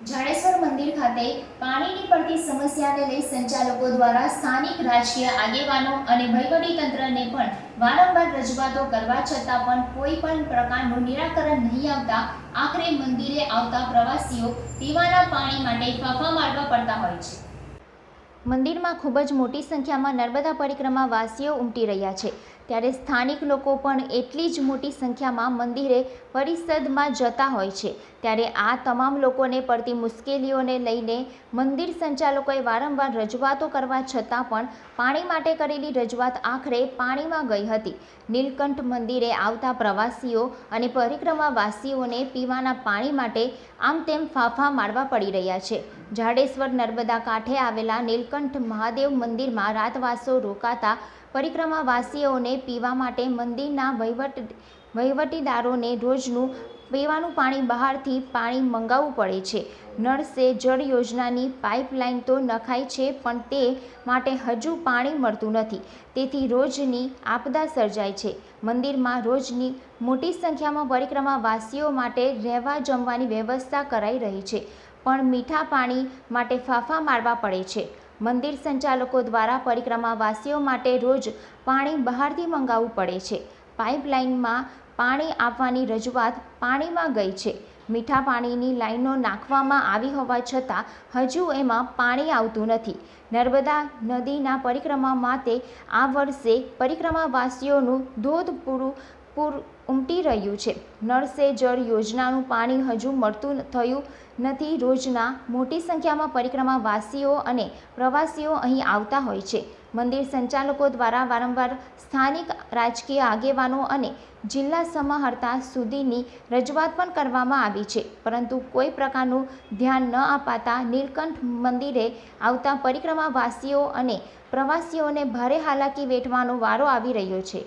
જાડેશ્વર મંદિર ખાતે પાણીની પડતી સમસ્યાને લઈ સંચાલકો દ્વારા સ્થાનિક રાજકીય આગેવાનો અને વહીવટીતંત્રને પણ વારંવાર રજૂઆતો કરવા છતાં પણ કોઈ પણ પ્રકારનું નિરાકરણ નહીં આવતા આખરે મંદિરે આવતા પ્રવાસીઓ પીવાના પાણી માટે ફાફા મારવા પડતા હોય છે. મંદિરમાં ખૂબ જ મોટી સંખ્યામાં નર્મદા પરિક્રમા વાસીઓ ઉમટી રહ્યા છે. ત્યારે સ્થાનિક લોકો પણ એટલી જ મોટી સંખ્યામાં મંદિરે પરિષદમાં જતા હોય છે. ત્યારે આ તમામ લોકોને પડતી મુશ્કેલીઓને લઈને મંદિર સંચાલકોએ વારંવાર રજૂઆતો કરવા છતાં પણ પાણી માટે કરેલી રજૂઆત આખરે પાણીમાં ગઈ હતી. નીલકંઠ મંદિરે આવતા પ્રવાસીઓ અને પરિક્રમાવાસીઓને પીવાના પાણી માટે આમ તેમ ફાંફા મારવા પડી રહ્યા છે. જાડેશ્વર નર્મદા કાંઠે આવેલા નીલકંઠ મહાદેવ મંદિરમાં રાતવાસો રોકાતા પરિક્રમાવાસીઓને પીવા માટે મંદિરના વહીવટ વહીવટીદારોને રોજનું પીવાનું પાણી બહારથી પાણી મંગાવવું પડે છે. નળ સે જળ યોજનાની પાઇપલાઇન તો નખાય છે, પણ તે માટે હજુ પાણી મળતું નથી. તેથી રોજની આપદા સર્જાય છે. મંદિરમાં રોજની મોટી સંખ્યામાં પરિક્રમાવાસીઓ માટે રહેવા જમવાની વ્યવસ્થા કરાઈ રહી છે. પણ મીઠા પાણી માટે ફાંફા મારવા પડે છે. મંદિર સંચાલકો દ્વારા પરિક્રમાવાસીઓ માટે રોજ પાણી બહારથી મંગાવવું પડે છે. પાઇપલાઇનમાં પાણી આપવાની રજૂઆત પાણીમાં ગઈ છે. મીઠા પાણીની લાઈનો નાખવામાં આવી હોવા છતાં હજુ એમાં પાણી આવતું નથી. નર્મદા નદીના પરિક્રમા માટે આ વર્ષે પરિક્રમાવાસીઓનું ધોધ પૂરું પૂર ઉમટી રહ્યું છે. નળ જળ યોજનાનું પાણી હજુ મળતું થયું નથી. રોજના મોટી સંખ્યામાં પરિક્રમાવાસીઓ અને પ્રવાસીઓ અહીં આવતા હોય છે. મંદિર સંચાલકો દ્વારા વારંવાર સ્થાનિક રાજકીય આગેવાનો અને જિલ્લા સમાહર્તા સુધીની રજૂઆત પણ કરવામાં આવી છે. પરંતુ કોઈ પ્રકારનું ધ્યાન ન અપાતા નીલકંઠ મંદિરે આવતા પરિક્રમાવાસીઓ અને પ્રવાસીઓને ભારે હાલાકી વેઠવાનો વારો આવી રહ્યો છે.